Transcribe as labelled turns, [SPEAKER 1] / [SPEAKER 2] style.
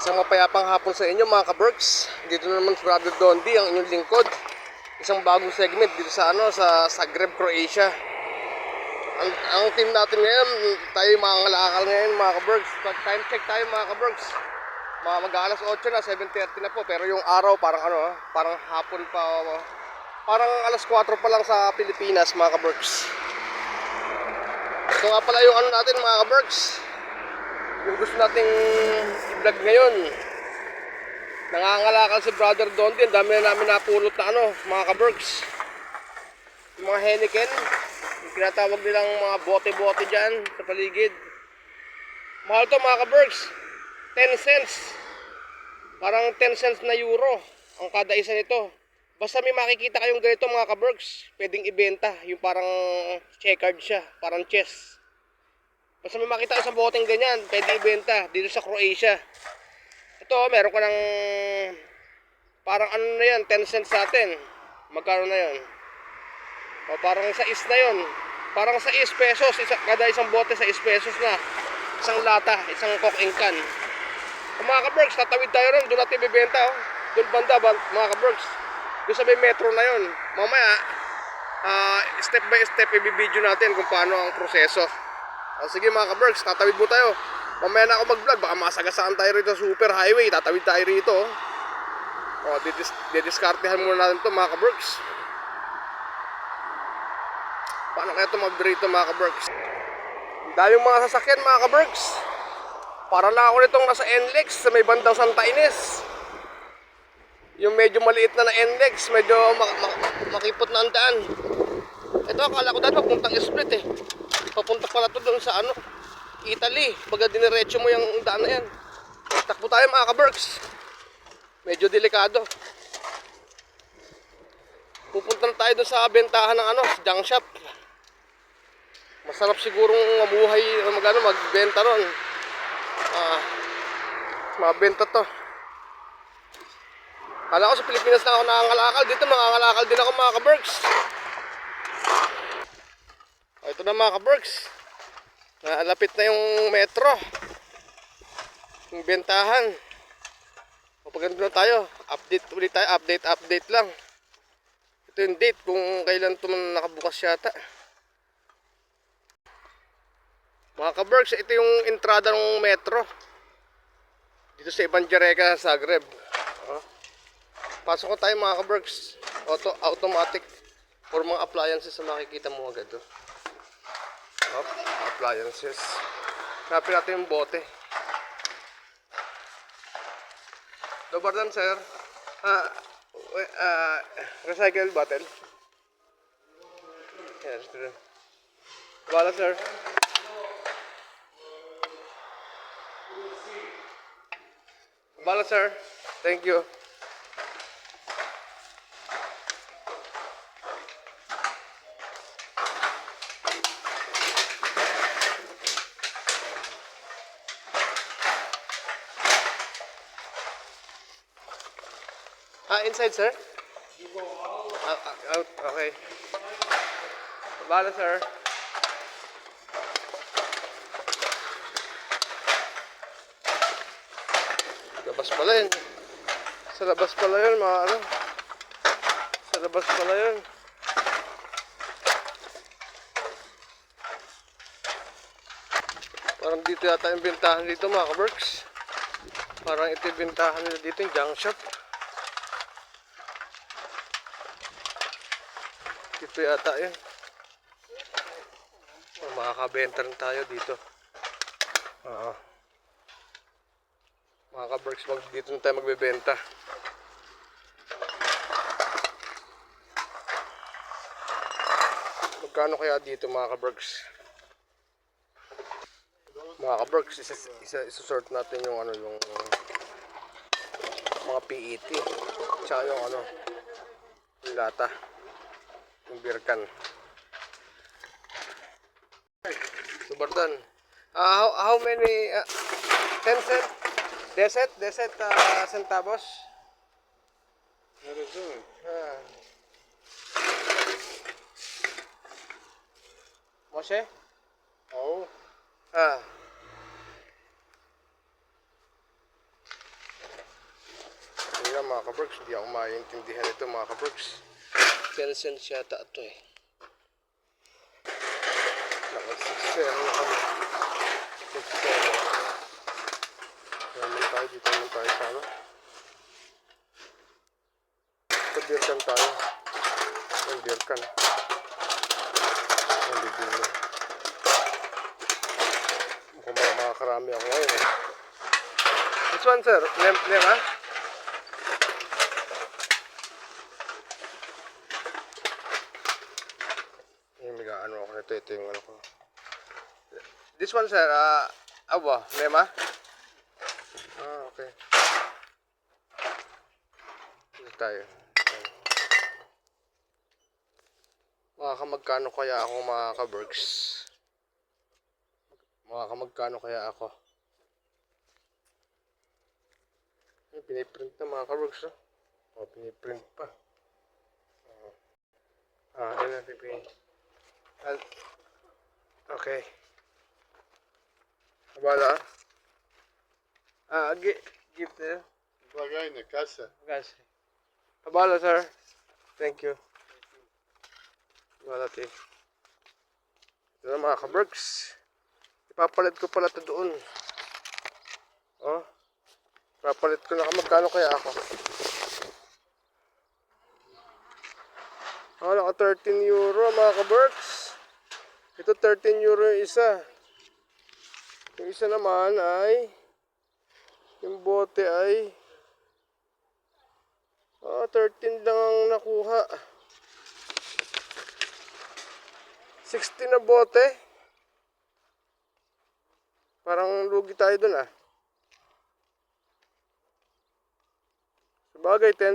[SPEAKER 1] Isang mapayapang hapon sa inyo mga ka-Berks. Dito na naman Brother Dondi, ang inyong lingkod. Isang bagong segment dito sa ano sa Zagreb, Croatia. Ang, ang team natin ngayon, tayo mga ngalakal ngayon mga ka-Berks. Pag time check tayo mga ka-Berks. Mga mag-aalas 8 na, 7.30 na po. Pero yung araw parang ano, parang hapon pa. ah, Parang alas 4 pa lang sa Pilipinas mga ka-Berks. So nga pala yung ano natin mga ka-Berks yung gusto nating i-vlog ngayon. Nangangalakal si Brother Dondi. Ang dami na namin napulot na ano, mga kabergs. Yung mga Henneken. Yung tinatawag nilang mga bote-bote dyan sa paligid. Mahal to mga kabergs. 10 cents. Parang 10 cents na euro ang kada isa nito. Basta may makikita kayong ganito mga kabergs, pwedeng ibenta. Yung parang checkered siya, parang chess. Basta may makita ka sa boteng ganyan, pwede ibenta dito sa Croatia. Ito, meron ka ng parang ano na yan, 10 cents sa atin. Magkano na yon? O parang sa is na yon. Parang sa is pesos, isa, kada isang bote sa is pesos na. Isang lata, isang coke and can. O mga ka-Berks, tatawid tayo ron, doon natin ibibenta. Oh. Doon banda, ba, mga ka-Berks. Doon sa may metro na yon. Mamaya, ah, step by step ibibideo natin kung paano ang proseso. O sige mga ka-Berks, tatawid mo tayo. Mamaya na ako mag-vlog, baka masagasaan tayo rito sa super highway. Tatawid tayo rito. O, didis didiskartehan muna natin to mga ka-Berks. Paano kaya ito mag-rito mga ka-Berks? Daming mga sasakyan mga ka-Berks. Para lang ako nitong nasa NLEX sa may bandang Santa Ines. Yung medyo maliit na na NLEX, medyo mak- mak- makipot na ang daan. Ito, akala ko dati papuntang split eh. Papunta pala to doon sa ano, Italy. Baga diniretso mo yung daan na yan. Takbo tayo mga ka-Berks. Medyo delikado. Pupunta na tayo doon sa bentahan ng ano, junk shop. Masarap sigurong mamuhay, mag, ano, magbenta ron. Ah, mabenta to. Kala ko sa Pilipinas na ako nangangalakal. Dito mangangalakal din ako mga ka-Berks. O, ito na mga ka-Berks. Nalapit na yung metro. Yung bentahan. O pag na tayo, update ulit tayo. Update, update lang. Ito yung date kung kailan ito nakabukas yata. Mga ka-Berks, ito yung entrada ng metro. Dito sa Ibanjareka, Zagreb. O. Pasok ko tayo mga ka-Berks. Auto, automatic. For mga appliances na makikita mo agad. Oh. Up, appliances. Hanapin natin yung bote. Dobardan, sir. Ah, ah, recycle bottle. Yes, sir. Wala, sir. Bala, sir. Thank you. Ah, inside, sir? Ah, ah, out. Okay. Bala, sir. Labas pala yun. Sa labas pala yun, mga ano. Sa labas pala yun. Parang dito yata yung bintahan dito mga ka-works. Parang ito yung bintahan nila dito yung junk shop. Dito yata yun. Oh, makakabenta rin tayo dito. Oo. Mga ka-Berks, dito na tayo magbebenta. Magkano kaya dito mga ka-Berks? Mga ka-Berks, isa, isa, isusort natin yung ano, yung mga PET. Tsaka yung ano, lata. Yung beer can. Subardan. Ah, how, how many, uh, 10 cent? Deset, deset uh, centavos. Ah. Moshe?
[SPEAKER 2] Oh,
[SPEAKER 1] Ah. mga kabergs. Hindi ako maintindihan ito mga kabergs. Tencent yata ito eh. Naka 6-0 na kami. 6-0. Naman tayo, dito naman tayo sa ano. Beer can tayo. Ang beer can. Ang bibili na. Mukhang makakarami ako ngayon eh. This one sir, nem, nem ha? Yung nito, ito yung ano ko. This one sir, ah, aba, nem ha? Ah, okay. Dito tayo. Mga kamagkano kaya ako mga ka-berks? Mga kamagkano kaya ako? Ay, piniprint na mga ka-berks, no? O, piniprint pa. Oh. Ah, yun na, piprint. Ah, okay. Abala, ah? Gi gift na.
[SPEAKER 2] Bagay na kasa.
[SPEAKER 1] Guys. Abala, sir. Thank you. Abala, te. Ito na mga ka-berks. Ipapalit ko pala ito doon. Oh. Ipapalit ko na magkano kaya ako. Oh, naka 13 euro mga ka-berks. Ito 13 euro yung isa. Yung isa naman ay yung bote ay Ah, 13 lang ang nakuha. 16 na bote. Parang lugi tayo dun ah. Sabagay, 10